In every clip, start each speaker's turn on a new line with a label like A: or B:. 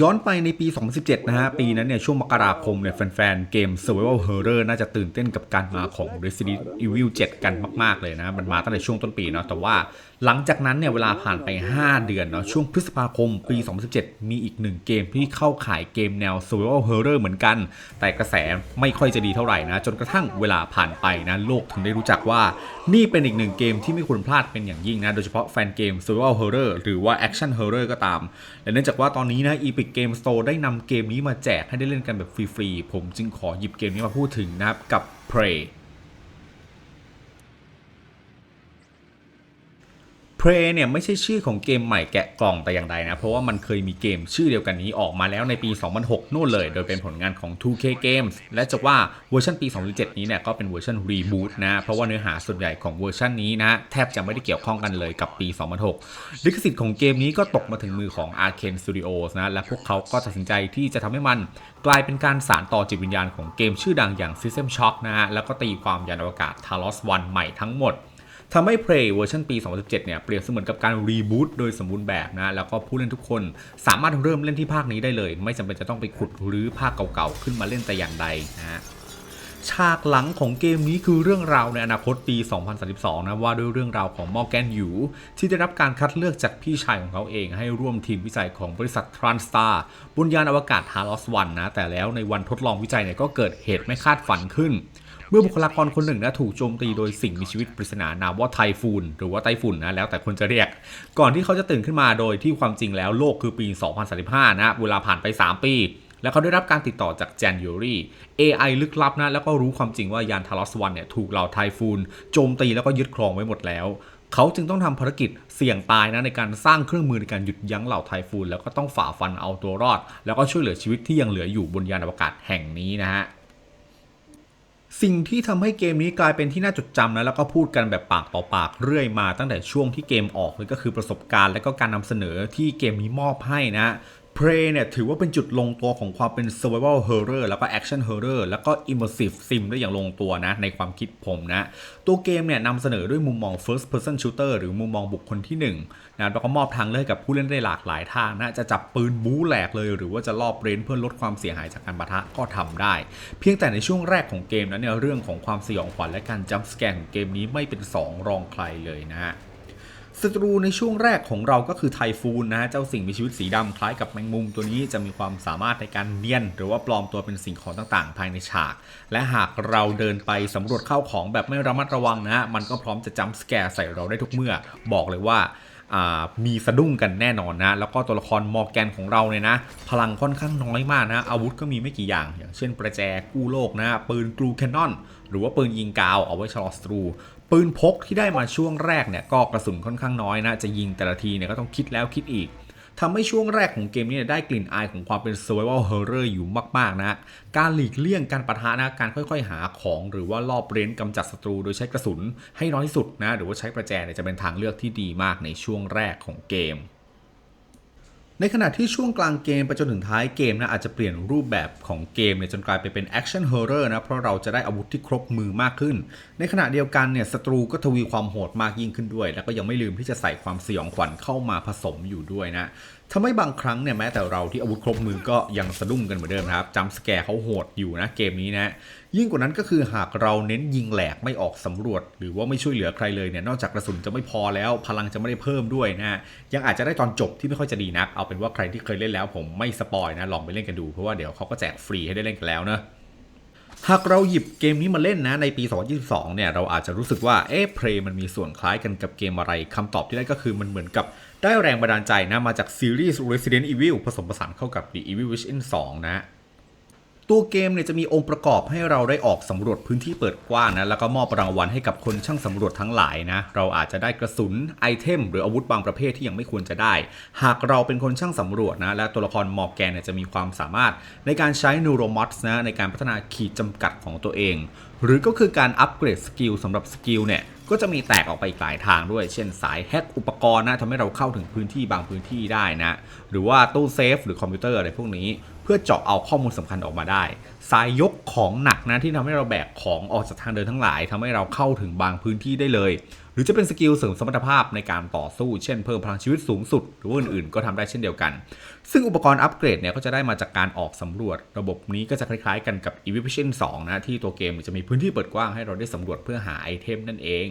A: ย้อนไปในปี 2017 นะฮะ ปีนั้นเนี่ย ช่วงมกราคมเนี่ย แฟนๆ เกม Survival Horror น่าจะตื่นเต้นกับการมาของ Resident Evil 7 กันมาก ๆ เลยนะ มันมาตั้งแต่ช่วงต้นปีเนาะแต่ว่าหลังจากนั้นเนี่ย เวลาผ่านไป 5 เดือนเนาะช่วงพฤษภาคมปี 2017 มีอีกหนึ่งเกมที่เข้าขายเกมแนว Survival Horror เหมือนกัน แต่กระแสไม่ค่อยจะดีเท่าไหร่นะ จนกระทั่งเวลาผ่านไปนะโลกถึงได้รู้จักว่านี่เป็นอีกหนึ่งเกมที่ไม่ควรพลาดเป็นอย่างยิ่งนะโดยเฉพาะแฟนเกม Survival Horror หรือว่า Action Horror ก็ตามและเนื่องจากว่าตอนนี้นะ Epic Game Store ได้นำเกมนี้มาแจกให้ได้เล่นกันแบบฟรีๆ ผมจึงขอหยิบเกมนี้มาพูดถึงนะครับกับ Prey Prey เนี่ยไม่ใช่ชื่อของเกมใหม่แกะกล่องแต่อย่างใดนะ เพราะว่ามันเคยมีเกมชื่อเดียวกันนี้ออกมาแล้วในปี 2006 นู่นเลย โดยเป็นผลงานของ 2K Games และจะว่าเวอร์ชันปี 2007 นี้เนี่ยก็เป็นเวอร์ชันรีบูตนะ เพราะว่าเนื้อหาส่วนใหญ่ของเวอร์ชันนี้นะ แทบจะไม่ได้เกี่ยวข้องกันเลยกับปี 2006 ลิขสิทธิ์ของเกมนี้ก็ตกมาถึงมือของ Arkane Studios นะ และพวกเขาก็ตัดสินใจที่จะทำให้มันกลายเป็นการสานต่อจิตวิญญาณของเกมชื่อดังอย่าง System Shock นะฮะแล้วก็ตีความยานอวกาศ Talos 1 ใหม่ทั้งหมด ทำให้ Prey เวอร์ชันปี 2017 เนี่ยเปรียบเสมือนกับการรีบูตโดยสมบูรณ์แบบนะแล้วก็ผู้เล่นทุกคนสามารถเริ่มเล่นที่ภาคนี้ได้เลย ไม่จำเป็นจะต้องไปขุดหรือภาคเก่าๆ ขึ้นมาเล่นแต่อย่างใดนะฮะฉากหลังของเกมนี้คือเรื่องราวในอนาคตปี 2032 นะว่าด้วยเรื่องราวของมอร์แกนยูที่ได้รับการคัดเลือกจากพี่ชายของเขาเอง ให้ร่วมทีมวิจัยของบริษัททรานสตาร์บนยานอวกาศฮาร์ลอสวันนะแต่แล้วในวันทดลองวิจัยเนี่ยก็เกิดเหตุไม่คาดฝันขึ้น เมื่อบุคลากรคนหนึ่งนะถูกโจมตีโดยสิ่งมีชีวิตปริศนานามว่าไทฟูนหรือว่าไต้ฝุ่นนะแล้วแต่คนจะเรียก ก่อนที่เขาจะตื่นขึ้นมาโดยที่ความจริงแล้วโลกคือปี 2035 นะเวลาผ่านไป 3 ปี แล้วเขาได้รับการติดต่อจาก j a n u r y AI ลึกลับนะแล้วก็รู้ความจริงว่ายานทารอสวันเนี่ยถูกเหล่าไทฟูนโจมตีแล้วก็ยึดครองไว้หมดแล้วเขาจึงต้องทำภารกิจเสี่ยงตายนะในการสร้างเครื่องมือในการหยุดยั้งเหล่าไทฟูนแล้วก็ต้องฝ่าฟันเอาตัวรอด แล้วก็ช่วยเหลือชีวิตที่ยังเหลืออยู่บนยานอวกาศแห่งนี้นะฮะ สิ่งที่ทำให้เกมนี้กลายเป็นที่น่าจดจำนะแล้วก็พูดกันแบบปากต่อปากเรื่อยมาตั้งแต่ช่วงที่เกมออกเลยก็คือประสบการณ์และก็การนำเสนอที่เกมนี้มอบให้นะ p r e เนี่ยถือว่าเป็นจุดลงตัวของความเป็น survival horror แล้วก็ action horror แล้วก็ immersive sim ได้อย่างลงตัวนะในความคิดผมนะ ตัวเกมเนี่ยนำเสนอด้วยมุมมอง first person shooter หรือมุมมองบุคคลที่1นะแล้วก็มอบทางเลือกกับผู้เล่นได้หลากหลายทางนะจะจับปืนบู๊แหลกเลย หรือว่าจะลอบเรนเพื่อลดความเสียหายจากการปะทะก็ทำได้ เพียงแต่ในช่วงแรกของเกมนั้นเนี่ยเรื่องของความสยองขวัญและการจัมป์สแกร์ของเกมนี้ไม่เป็นสองรองใครเลยนะฮะ ศัตรูในช่วงแรกของเราก็คือไทฟูนนะฮะเจ้าสิ่งมีชีวิตสีดำคล้ายกับแมงมุมตัวนี้จะมีความสามารถในการเนียน หรือว่าปลอมตัวเป็นสิ่งของต่างๆ ภายในฉาก และหากเราเดินไปสำรวจเข้าของแบบไม่ระมัดระวังนะฮะมันก็พร้อมจะจัมสแกร์ใส่เราได้ทุกเมื่อ บอกเลยว่าอ่ามีสะดุ้งกันแน่นอนนะ แล้วก็ตัวละครมอร์แกนของเราเนี่ยนะ พลังค่อนข้างน้อยมากนะ อาวุธก็มีไม่กี่อย่าง อย่างเช่นประแจกู้โลกนะ ปืนกรูแคนนอน หรือว่าปืนยิงกาวเอาไว้ชะลอศัตรู ปืนพกที่ได้มาช่วงแรกเนี่ยก็กระสุนค่อนข้างน้อยนะ จะยิงแต่ละทีเนี่ยก็ต้องคิดแล้วคิดอีกทำให้ช่วงแรกของเกมนี้ได้กลิ่นอายของความเป็น survival horror อยู่มาก ๆ นะ การหลีกเลี่ยงการปะทะนะ การค่อยๆ หาของหรือว่าลอบเร้นกำจัดศัตรูโดยใช้กระสุนให้น้อยที่สุดนะ หรือว่าใช้ประแจเนี่ยจะเป็นทางเลือกที่ดีมากในช่วงแรกของเกม ในขณะที่ช่วงกลางเกมไปจนถึงท้ายเกมนะอาจจะเปลี่ยนรูปแบบของเกมเนี่ยจนกลายไปเป็นแอคชั่นฮอร์เรอร์นะเพราะเราจะได้อาวุธที่ครบมือมากขึ้น ในขณะเดียวกันเนี่ยศัตรูก็ทวีความโหดมากยิ่งขึ้นด้วย แล้วก็ยังไม่ลืมที่จะใส่ความสยองขวัญเข้ามาผสมอยู่ด้วยนะทำให้บางครั้งเนี่ยแม้แต่เราที่อาวุธครบมือก็ยังสะดุ้งกันเหมือนเดิมครับจัมป์สแกร์เขาโหดอยู่นะเกมนี้นะ ยิ่งกว่านั้นก็คือหากเราเน้นยิงแหลกไม่ออกสำรวจ หรือว่าไม่ช่วยเหลือใครเลยเนี่ยนอกจากกระสุนจะไม่พอแล้ว พลังจะไม่ได้เพิ่มด้วยนะฮะยังอาจจะได้ตอนจบที่ไม่ค่อยจะดีนัก เอาเป็นว่าใครที่เคยเล่นแล้ว ผมไม่สปอยนะลองไปเล่นกันดูเพราะว่าเดี๋ยวเขาก็แจกฟรีให้ได้เล่นกันแล้วนะหากเราหยิบเกมนี้มาเล่นนะในปี 2022 เนี่ยเราอาจจะรู้สึกว่าเอ๊ะเพลมันมีส่วนคล้ายกันกับเกมอะไรคำตอบที่ได้ก็คือมันเหมือนกับได้แรงบันดาลใจนะมาจากซีรีส์ Resident Evil ผสมผสานเข้ากับ The Evil Within 2 นะ ตัวเกมเนี่ยจะมีองค์ประกอบให้เราได้ออกสำรวจพื้นที่เปิดกว้างนะแล้วก็มอบรางวัลให้กับคนช่างสำรวจทั้งหลายนะเราอาจจะได้กระสุนไอเทมหรืออาวุธบางประเภทที่ยังไม่ควรจะได้ หากเราเป็นคนช่างสำรวจนะและตัวละครมอร์แกนเนี่ยจะมีความสามารถในการใช้นูโรมอสนะในการพัฒนาขีดจำกัดของตัวเอง หรือก็คือการอัปเกรดสกิลสำหรับสกิลเนี่ยก็จะมีแตกออกไปอีกหลายทางด้วย เช่นสายแฮ็กอุปกรณ์นะทำให้เราเข้าถึงพื้นที่บางพื้นที่ได้นะ หรือว่าตู้เซฟหรือคอมพิวเตอร์อะไรพวกนี้ เพื่อเจาะเอาข้อมูลสำคัญออกมาได้สายยกของหนักนะที่ทำให้เราแบกของออกจากทางเดินทั้งหลายทำให้เราเข้าถึงบางพื้นที่ได้เลย หรือจะเป็นสกิลเสริมสมรรถภาพในการต่อสู้ เช่นเพิ่มพลังชีวิตสูงสุด หรือว่าอื่นๆก็ทำได้เช่นเดียวกัน ซึ่งอุปกรณ์อัปเกรดเนี่ยก็จะได้มาจากการออกสำรวจ ระบบนี้ก็จะคล้ายๆกันกับ Evolution 2นะที่ตัวเกมจะมีพื้นที่เปิดกว้างให้เราได้สำรวจเพื่อหาไอเทมนั่นเอง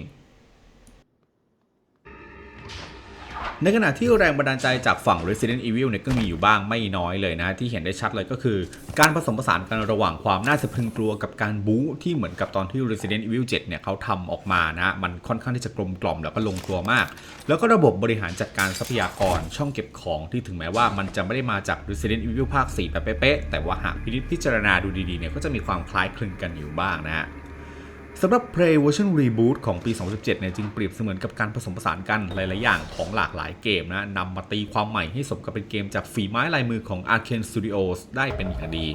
A: ในขณะที่แรงบันดาลใจจากฝั่ง Resident Evil เนี่ยก็มีอยู่บ้างไม่น้อยเลยนะ ที่เห็นได้ชัดเลยก็คือ การผสมผสานกันระหว่างความน่าสะพรึงกลัวกับการบู๊ที่เหมือนกับตอนที่ Resident Evil 7 เนี่ยเขาทำออกมานะ มันค่อนข้างที่จะกลมกล่อมแล้วก็ลงตัวมาก แล้วก็ระบบบริหารจัดการทรัพยากรช่องเก็บของที่ถึงแม้ว่ามันจะไม่ได้มาจาก Resident Evil ภาค 4 แบบเป๊ะๆแต่ว่าหากพิจพิจารณาดูดีๆเนี่ยก็จะมีความคล้ายคลึงกันอยู่บ้างนะฮะ สำหรับ Prey Version Reboot ของปี 2017 เนี่ยจึงเปรียบเสมือนกับการผสมผสานกันหลาย ๆ อย่างของหลากหลายเกมนะนำมาตีความใหม่ให้สมกับเป็นเกมจากฝีไม้ลายมือของ Arkane Studios ได้เป็นอย่างดี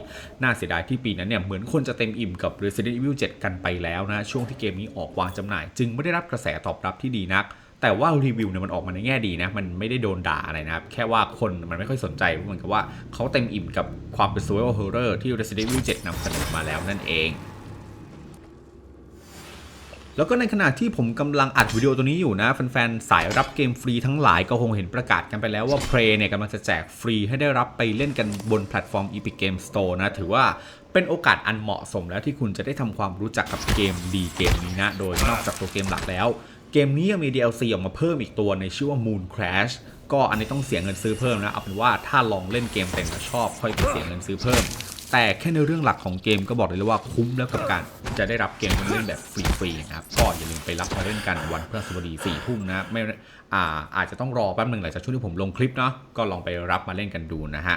A: น่าเสียดายที่ปีนั้นเนี่ยเหมือนคนจะเต็มอิ่มกับ Resident Evil 7 กันไปแล้วนะ ช่วงที่เกมนี้ออกวางจำหน่าย จึงไม่ได้รับกระแสตอบรับที่ดีนักแต่ว่ารีวิวเนี่ยมันออกมาในแง่ดีนะ มันไม่ได้โดนด่าอะไรนะครับ แค่ว่าคนมันไม่ค่อยสนใจเหมือนกับว่าเขาเต็มอิ่มกับความเป็น survival horror ที่ Resident Evil 7นำเสนอมาแล้วนั่นเอง แล้วก็ในขณะที่ผมกำลังอัดวิดีโอตัวนี้อยู่นะแฟนๆสายรับเกมฟรีทั้งหลายก็คงเห็นประกาศกันไปแล้วว่า Prey เนี่ยกำลังจะแจกฟรีให้ได้รับไปเล่นกันบนแพลตฟอร์ม Epic Game Store นะ ถือว่าเป็นโอกาสอันเหมาะสมแล้วที่คุณจะได้ทำความรู้จักกับเกมดีเกมนี้นะ โดยนอกจากตัวเกมหลักแล้ว เกมนี้ยังมี DLC ออกมาเพิ่มอีกตัวในชื่อว่า Moon Crash ก็อันนี้ต้องเสียเงินซื้อเพิ่มนะ เอาเป็นว่าถ้าลองเล่นเกมเต็มแล้วชอบค่อยไปเสียเงินซื้อเพิ่ม แต่แค่ในเรื่องหลักของเกมก็บอกเลยว่าคุ้มแล้วกับการจะได้รับเกมมาเล่นแบบฟรีๆนะครับก็อย่าลืมไปรับมาเล่นกันวันพฤหัสบดี4ี่ทุ่มนะไม่อาอาจจะต้องรอแป๊บหนึ่งหลังจากช่วงที่ผมลงคลิปเนาะก็ลองไปรับมาเล่นกันดูนะฮะ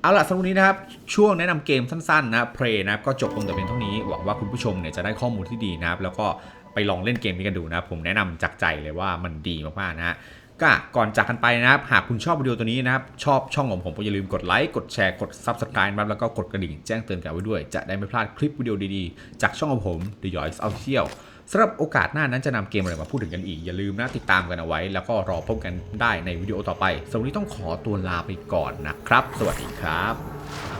A: เอาล่ะสำหรับนี้นะครับช่วงแนะนำเกมสั้นๆนะเพลนะครับก็จบลงแต่เพียงเท่านี้หวังว่าคุณผู้ชมเนี่ยจะได้ข้อมูลที่ดีนะครับแล้วก็ไปลองเล่นเกมนี้กันดูนะผมแนะนำจากใจเลยว่ามันดีมากๆนะฮะ ก็ก่อนจากกันไปนะครับ หากคุณชอบวิดีโอตัวนี้นะครับ ชอบช่องของผมก็อย่าลืมกดไลค์ กดแชร์ กด Subscribe นะครับแล้วก็กดกระดิ่งแจ้งเตือนกันไว้ด้วย จะได้ไม่พลาดคลิปวิดีโอดีๆ จากช่องของผม The Yoys Official สำหรับโอกาสหน้านั้นจะนำเกมอะไรมาพูดถึงกันอีก อย่าลืมนะติดตามกันเอาไว้ แล้วก็รอพบกันได้ในวิดีโอต่อไปสำหรับวันนี้ต้องขอตัวลาไปก่อนนะครับ สวัสดีครับ